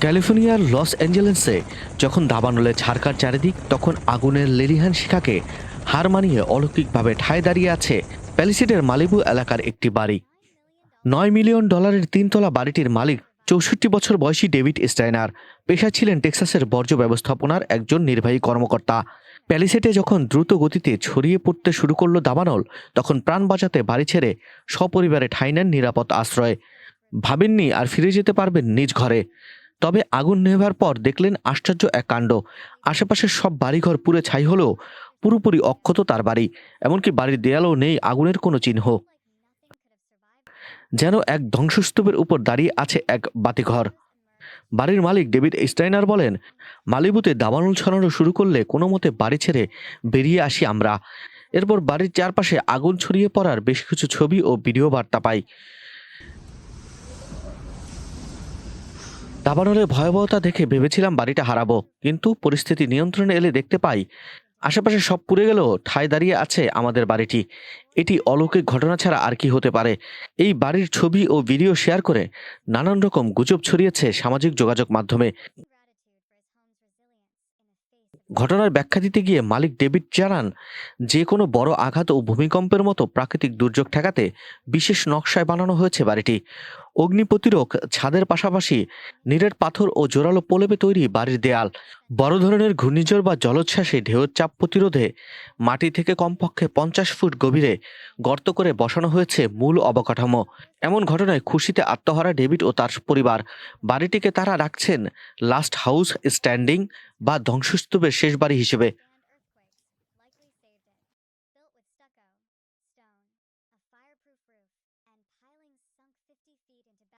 ক্যালিফোর্নিয়ার লস অ্যাঞ্জেলেসে যখন দাবানলে ছাড়কার চারিদিক, তখন আগুনের লেলিহান শিখাকে হার মানিয়ে অলৌকিকভাবে ঠায় দাঁড়িয়ে আছে প্যালিসিডের মালিবু এলাকার একটি বাড়ি। নয় মিলিয়ন ডলারের তিনতলা বাড়িটির মালিক চৌষট্টি বছর বয়সী ডেভিড স্টাইনার। পেশা ছিলেন টেক্সাসের বর্জ্য ব্যবস্থাপনার একজন নির্বাহী কর্মকর্তা। প্যালিসেটে যখন দ্রুত গতিতে ছড়িয়ে পড়তে শুরু করল দাবানল, তখন প্রাণ বাঁচাতে বাড়ি ছেড়ে সপরিবারে ঠাঁই নেন নিরাপদ আশ্রয়ে। ভাবেননি আর ফিরে যেতে পারবেন নিজ ঘরে। তবে আগুন নেভার পর দেখলেন আশ্চর্য এক কাণ্ড। আশেপাশের সব বাড়িঘর পুড়ে ছাই হলেও পুরোপুরি অক্ষত তার বাড়ি, এমনকি বাড়ির দেয়ালও নেই আগুনের কোনো চিহ্ন। যেন এক ধ্বংসস্তূপের উপর দাঁড়িয়ে আছে এক বাতিঘর। বাড়ির মালিক ডেভিড স্টাইনার বলেন, মালিবুতে দাবানল ছড়ানো শুরু করলে কোনো মতে বাড়ি ছেড়ে বেরিয়ে আসি আমরা। এরপর বাড়ির চারপাশে আগুন ছড়িয়ে পড়ার বেশ কিছু ছবি ও ভিডিও বার্তা পাই। দাবানলের ভয়াবহতা দেখে ভেবেছিলাম বাড়িটা হারাবো, কিন্তু পরিস্থিতি নিয়ন্ত্রণে এলে দেখতে পাই। আশেপাশে সব পুড়ে গেলেও ঠায় দাঁড়িয়ে আছে আমাদের বাড়িটি। এটি অলৌকিক ঘটনা ছাড়া আর কি হতে পারে। এই বাড়ির ছবি ও ভিডিও শেয়ার করে নানান রকম গুজব ছড়িয়েছে সামাজিক যোগাযোগ মাধ্যমে। ঘটনার ব্যাখ্যা দিতে গিয়ে মালিক ডেভিড জানান, যে কোনো বড় আঘাত ও ভূমিকম্পের মতো প্রাকৃতিক দুর্যোগ ঠেকাতে বিশেষ নকশায় বানানো হয়েছে বাড়িটি। অগ্নি প্রতিরোধ ছাদের পাশাপাশি নীরের পাথর ও জোরালো পোলেপে তৈরি বাড়ির দেয়াল, বড় ধরনের ঘূর্ণিঝড় বা জলোচ্ছ্বাসে ঢেউর চাপ প্রতিরোধে মাটি থেকে কমপক্ষে পঞ্চাশ ফুট গভীরে গর্ত করে বসানো হয়েছে মূল অবকাঠামো। এমন ঘটনায় খুশিতে আত্মহারা ডেভিড ও তার পরিবার। বাড়িটিকে তারা রাখছেন লাস্ট হাউস স্ট্যান্ডিং বা ধ্বংসস্তূপের শেষ বাড়ি হিসেবে। sunk fifty feet into